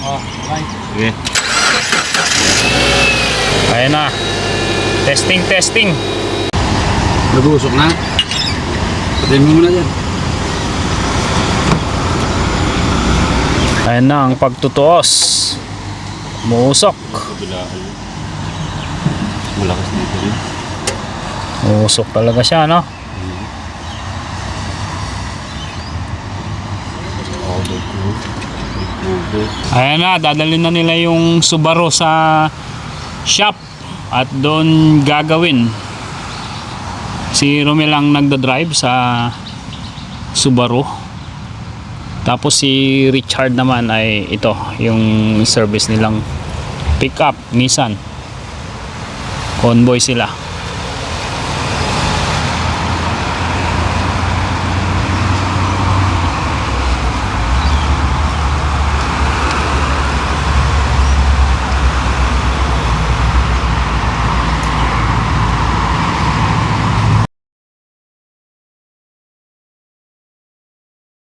Sige. Ayan na. Testing, testing. Nag-uusok na. Patayin mo muna dyan. Ayan na ang pagtutuos. Muusok. Malakas dito rin. Muusok talaga siya, no? Powder ko. Powder. Ayan na, dadalhin na nila yung Subaru sa shop at doon gagawin. Si Romel ang nagda-drive sa Subaru. Tapos si Richard naman ay ito, yung service nilang pickup, Nissan. Convoy sila.